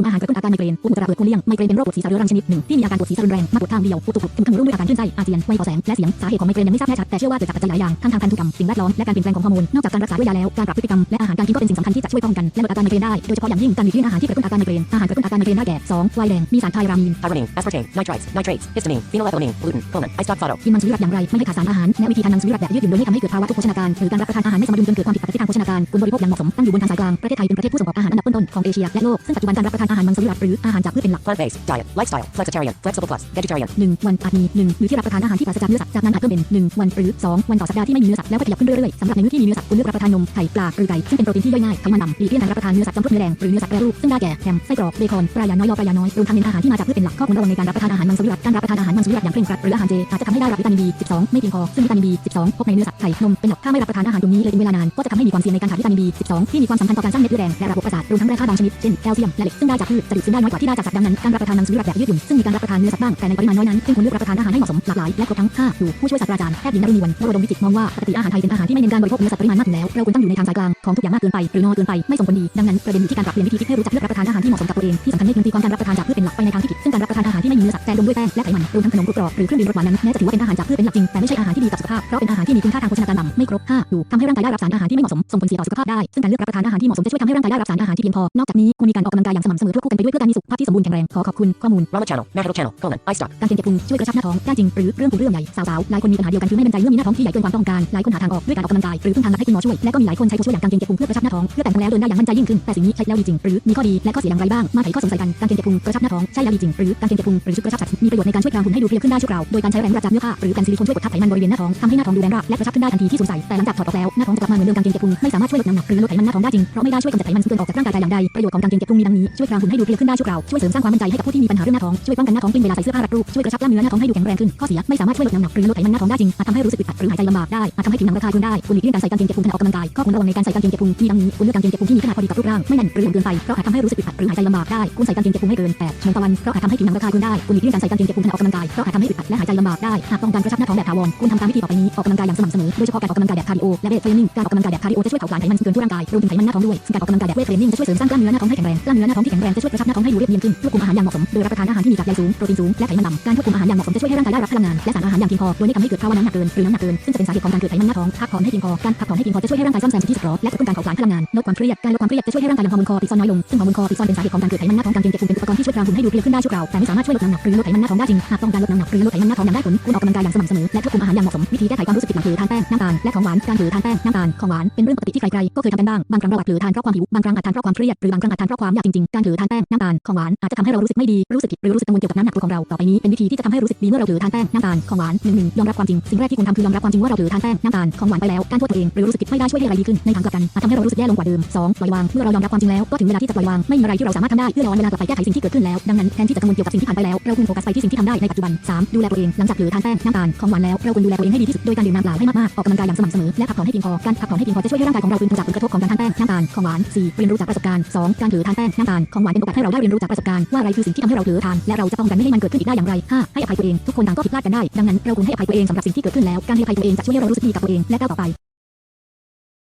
ลุ่มอาหารกระตุ้นอาการไมเกรนปวดอุจจาระเปิดโคเลี่ยงไมเกรนเป็นโรคปวดศีรษะเรื้อรังชนิดหนึ่งที่มีอาการปวดศีรษะรุนแรงมากปวดทางเดียวปวดตุกๆถึงขมือรุ่มด้วยอาการคลื่นไส้อาเจียนไวต่อแสงและเสียงสาเหตุของไมเกรนยังไม่ทราบแน่ชัดแต่เชื่อว่าเกิดจากปัจจัยหลายอย่างทั้งทางพันธุกรรมสิ่งแวดล้อมและการเปลี่ยนแปลงของฮอร์โมนนอกจากการรักษาด้วยยาแล้วการปรับพฤติกรรมและอาหารการกินก็เป็นสิ่งสำคัญที่จะช่วยป้องกันและลดอาการไมเกรนได้โดยเฉพาะอย่างยิ่งการหลีกเลี่ยงอาหารที่กระตุ้นอาการไมเกรนอาหารกระตุ้นอาการไมเกรนได้แก่สองไวน์แดงมีสารไทรามีน tyramine, aspartame, nitrites, nitrates, histamine, phenylethylamine, gluten, cumin, isoxato. กินมังสวิรัตอย่างไรไม่ให้ขาดสารอาหารและวิธีทารนมังสวิรัตแบบยืดหยุ่นโดยไม่ทำให้เกิดภาวะทุกโภชนาการหรือการรับประทานอาหารไม่สมดุลจนเกิดความผิดปกติทางโภชนาการควรบริโภคอย่างเหมาะสมตั้งอยู่บนทางสายกลางประเทศไทยเป็นประเทศผู้ส่งออกอาหารอันดับต้นๆของเอเชียและโลกซึ่งปัจจุบันการรับประทานอาหารมังสวิรัตหรืออาหารจากพืชเป็นหลัก Plant-based diet, lifestyle, flexitarian, flexible plus, vegetarian. หนึ่งวันอาจมีหนึ่งมื้อที่รับประทานอาหารที่ปราศจากเนื้อสัตว์จากนั้นอาจเพิ่มเป็นหนึ่งวันหรือสองวันต่อสัปดาห์ที่ไม่มีเนื้อสัตว์แล้วก็ขยับขึ้นเรื่อยๆสำหรับในมื้อที่มีเนื้อสัตว์ควรเลือกรับประทานนมไข่ปลาหรือไก่ซึ่งเป็นโปรตีนที่ย่อยง่ายไขมันต่ำหลีกเลี่ยงการรับประทานเนื้อสัตว์จำพวกเนื้อแดงหรือเนื้อสัตว์แปรรูปซึ่งได้แก่แฮมไส้กรอกเบคอนปลายาน้อยลอปลายาน้อยรวมทั้งเน้นอาหารที่มาจากพืชเป็นหลักข้อควรระวังในการรับประทานอาหารมังสวิรัตการรับประทานอาหารมังสวิรัตอย่างเคร่งครัดหรืออาหารเจอาจจะทำให้ได้รับวิตามิน B12 ไม่เพียงพอซึ่งวิตามิน B12 พบในเนื้อสัตว์ไข่นมเป็นหลักถ้าไม่รับประทานอาหารกลุ่มนี้เลยเป็นเวลานานก็จะทำให้มีความเสี่ยงในการขาดวิตามิน B12 ที่มีความสำคัญต่อการสร้างเม็ดเลือดแดงและระบบประสาทรวมทั้งแร่ธาตุบางชนิดเช่นแคลเซียมและเหล็กซึ่งได้จากพืชจะดูดซึมได้น้อยกว่าที่ได้จากสัตว์ดังนั้นการรับประทานมังสวิรัตแบบยืดหยุ่นซึ่งมีการรับประทานเนื้อสัตว์บ้างแต่ในปริมาณน้อยนั้นซึ่งควรเลือกรับประทานอาหารให้เหมาะสมหลากหลายและครบทั้ง5อยู่ผู้ช่วยศาสตราจารย์แพทย์หญิงนรุณีวันวรดมวิจิตมองว่าปกติอาหารไทยเป็นอาหารที่ไม่เน้นการบริโภคเนื้อสัตว์ปริมาณมากอยู่แล้วเราควรตั้งอยู่ในทางสายกลางของทุกอย่างมากเกินไปหรือน้อยเกินไปไม่ส่งผลดีดังนั้นประเด็นอยู่ที่การปรับเปลี่ยนวิธีคิดให้รู้จักเลือกรับประทานอาหารที่เหมาะสมกับตัวเองที่สำคัญให้คืนตีความการรับประทานจากพืชเป็นหลักไปในทางที่ผิดซึ่งการรับประทานอาหารที่ไม่มีเนื้อสัตว์แต่รวมด้วยแป้งและไขมันรวมทั้งขนมกรุบกรอบหรือเครื่องดื่มรสหวานนั้นแม้จะถือว่าเป็นอาหารจากพืชเป็นหลักจริงแต่ไม่ใช่อาหารที่ดีต่อสุขภาพเพราะเป็นอาหารที่มีคุณค่าทางโภชนาการต่ำไม่ครบ5อยู่ทำให้ร่างกายได้รับสารอาหารที่ไม่เหมาะสมส่งผลเสียต่อสุขภาพได้ซึ่งการเลือกรับประทานอาหารที่เหมาะสมจะช่วยทำให้ร่างกายได้รับสารอาหารที่เพียงพอนอกจากนี้ควรมีการออกกำลังกายอย่างสม่ำเสมอควคู่กันไปด้วยเพื่อการมีสุขภาพที่สมบูรณ์แข็งแรง ขอขอบคุณข้อมูล Rama channel, National channel, colon, iStock. การเก็บเก็บพุงช่วยกระชับหน้าท้องได้จริงหรือเรื่องพุงเรื่องใหญ่สาวๆหลายคนมีปัญหาเดียวกันคือไม่มั่นใจเมื่องมีหน้าท้องที่ใหญ่เกินความต้องการหลายคนหาทางออกด้วยการออกกำลังกายหรือพึ่งทางลัดให้คุณหมอช่วยและก็มีหลายคนใช้ผู้ช่วยอย่างการเก็บพุงเพื่อกระชับหน้าท้องเพื่อแต่งท้องแล้วเดินได้อย่างมั่นใจยิ่งขึ้นแต่สิ่งนี้ใช้แล้วดีจริงหรือมีข้อดีและข้อเสียอย่างไรบ้างมาไขข้อสงสัยกันการเก็บพุงกระชับหน้าท้องใช่แล้วดีจริงหรือการเก็บพุงหรือชุดกระชับสัตว์มีประโยชน์ในการช่วยกางหุ่นให้ดูเพรียวขึ้นได้ชั่วคราวโดยการใช้แรงรัดจากเนื้อผ้าหรือแผ่นซิลิโคนช่วยกดทับไขมันบริเวณหน้าท้องทำให้หน้าท้องดูแรงราบและกระชับขึ้นได้ทันทีที่สวมใส่แต่หลังจากถอดออกแล้วหน้าท้องจะกลับมาเหมือนเดิมการเก็บพุงไม่สามารถช่วยลดน้ำหนักหรือลดไขมันหน้าท้องได้จริงเพราะไม่ได้ช่วยกำจัดไขมันซึ่งเกินออกจากร่างกายแต่อย่างใดประโยชน์ของการเก็บพุงมีดังนี้ช่วยกางหุ่นให้ดูเพรียขึ้นได้ชั่วคราวช่วยเสริมสร้างความมั่นใจให้กับผู้ที่มีปัญหาเรื่องหน้าท้องช่วยป้องกันหน้าท้องกลิ้งเวลาใส่เสื้อผ้ารัดรูปช่วยกระชับกล้ามเนื้อหน้าท้องให้ดูแข็งแรงขึ้นข้อเสียไม่สามารถช่วยลดน้ำหนักหรือลดไขมันหน้าท้องได้จริงอาจทำให้รู้สึกอึดอัดหรือหายใจลำบากได้อาจทำให้ผิวหนังระคายเคืองได้ควรหลีกเลี่ยงการใส่กางเกงเก็บพุงขณะออกกำลังกายข้อควรระวังในการใส่กางเกงเก็บพุงมีดังนี้ควรเลือกกางเกงเก็บพุงที่มีขนาดพอดีกับรูปร่างไม่แน่นหรือหย่อนเกินไปเพราะอาจทำให้รู้สึกอึดอัดหรือหายใจลำบากได้ควรใส่กางเกงเก็บพุงไม่เกิน8ชั่วโมงต่อวันเพราะอาจทำให้ผิวหนังระคายเคืองได้ควรหลีกเลี่ยงการใส่กางเกงเก็บพุงขณะออกกำลังกายเพราะอาจทำให้อึดอัดและหายใจลำบากได้หากต้องการกระชับหน้าท้องแบบถาวรควรทำตามวิธีต่อไปนี้ออกกำลังกายอย่างสม่ำเสมอโดยเฉพาะการออกกำลังกายแบบคาร์ดิโอและเวทเทรนนิ่งการออกกำลังกายแบบคาร์ดิโอจะช่วยเผาผลาญไขมันซึ่งเกินทั่วร่างกายรวมถึงไขมันหน้าท้องด้วยซึ่งการออกกำลังกายแบบเวทเทรนนิ่งจะช่วยเสริมสร้างกล้ามเนื้อหน้าท้องให้แข็งแรงกล้ามเนื้อหน้าท้องที่แข็งแรงจะช่วยกระชับหน้าท้องให้ดูเรียบเนียนขึ้นควบคุมอาหารอย่างเหมาะสมโดยรับประทานอาหารที่มีกากใยสูงโปรตีนสูงและไขมันต่ำการควบคุมอาหารอย่างเหมาะสมจะช่วยให้ร่างกายได้รับพลังงานและสารอาหารอย่างเพียงพอโดยไม่ทำให้เกิดภาวะน้ำหนักเกินหรือน้ำหนักเกินซึ่งจะเป็นสาเหตุของการเกิดไขมันหน้าท้องพักผ่อนให้เพียงพอการพักผ่อนให้เพียงพอจะช่วยให้ร่างกายซ่อมแซมสิ่งที่สึกหรอและกระตุ้นการเผาผลาญพลังงานลดความเครียดการลดความเครียดจะช่วยให้ร่างกายหลั่งฮอร์โมนคอร์ติซอลน้อยลงซึ่งฮอร์โมนคอร์ติซอลเป็นสาเหตุของการเกิดไขมันหน้าท้องการเกงเก็บพุงเป็นอุปกรณ์ที่ช่วยกางหุ่นให้ดูเรียวขึ้นได้ชั่วคราวแต่ไม่สามารถช่วยลดน้ำหนักหรือลดไขมันหน้าท้องได้จริงหากต้องการลดน้ำหนักหรือลดไขมันหน้าท้องอย่างได้ผลควรออกกำลังกายอย่างสม่ำเสมอและควบคุมอาหารอย่างเหมาะสมวิธีแก้ไขความรู้สึกผิดหลังเผลอทานแป้งน้ำตาลและของหวานการเผลอทานแป้งน้ำตาลของหวานเป็นเรื่องปกติที่ใครๆก็เคยทำกันบ้างบางครั้งเราอาจเผลอทานเพราะความหิวบางครั้งอาจทานเพราะความเครียดหรือบางครั้งอาจทานเพราะความอยากจริงๆการเผลอทานแป้งน้ำตาลของหวานอาจจะทำให้เรารู้สึกไม่ดีรู้สึกผิดหรือรู้สึกกังวลเกี่ยวกับน้ำหนักตัวของเราต่อไปนี้เป็นวิธีที่จะทำให้รู้สึกดีเมื่อเราเผลอทานแป้งน้ำตาลของหวานหนึ่งหนึ่งยอมรับความจริงสิ่งแรกที่ควรทำคือยอมรับความจริงว่าเราเผลอทานแป้งน้ำตาลของหวานไปแล้วการโทษตัวเองหรือรู้สึกผิดไม่ได้ช่วยให้อะไรดีขึ้นในทางกลับกันอาจทำให้เรารู้สึกแย่ลงกว่าเดิมสองปล่อยวางเมื่อเรายอมรับความจริงแล้วก็ถึงเวลาที่จะปล่อยวางไม่มีอะไรที่เราสามารถทำได้เพื่อรอนเวลากลับไปแก้ไขสิ่งที่เกิดขึ้นแล้วดังนั้นแทนที่จะกังวลเกี่ยวกับสิ่งที่ผ่านไปแล้วเราควรโฟกัสไปที่สิ่งที่ทำได้ในปัจจุบันสามดูแลตัวเองหลังจากเผลอทานแป้งน้ำตาลของหวานแล้วเราควรดูแลตัวเองให้ดีที่สุดโดยการดื่มน้ำเปล่าให้มากๆออกกำลังกายอย่างสม่ำเสมอและพักผ่อนให้เพียงพอการพักผ่อนให้เพียงพอจะช่วยให้ร่างกายของเราฟื้นตัวจากผลกระทบของการทานแป้งน้ำตาลของหวานสี่เรียนรู้จากประสบการณ์สองการเผลอทานแป้งน้ำตาลของหวานเป็นโอกาสให้เราได้เรียนรู้จากประสบการณ์ว่าอะไรคือสิ่งที่ทำให้เราเผลอทานและเราจะป้องกันไม่ให้มันเกิดขึ้นอีกได้อย่างไรห้าให้อภัยตัวเองทุกคนต่างก็ผิดพลาดกันได้ดังนั้นเราควรให้อภัยตัวเองสำหรับสิ่งที่เกิดขึ้นแล้วการให้อภัยตัวเองจะช่วยให้เรารู้สึกดีกับตัวเองและก้าวต่อไป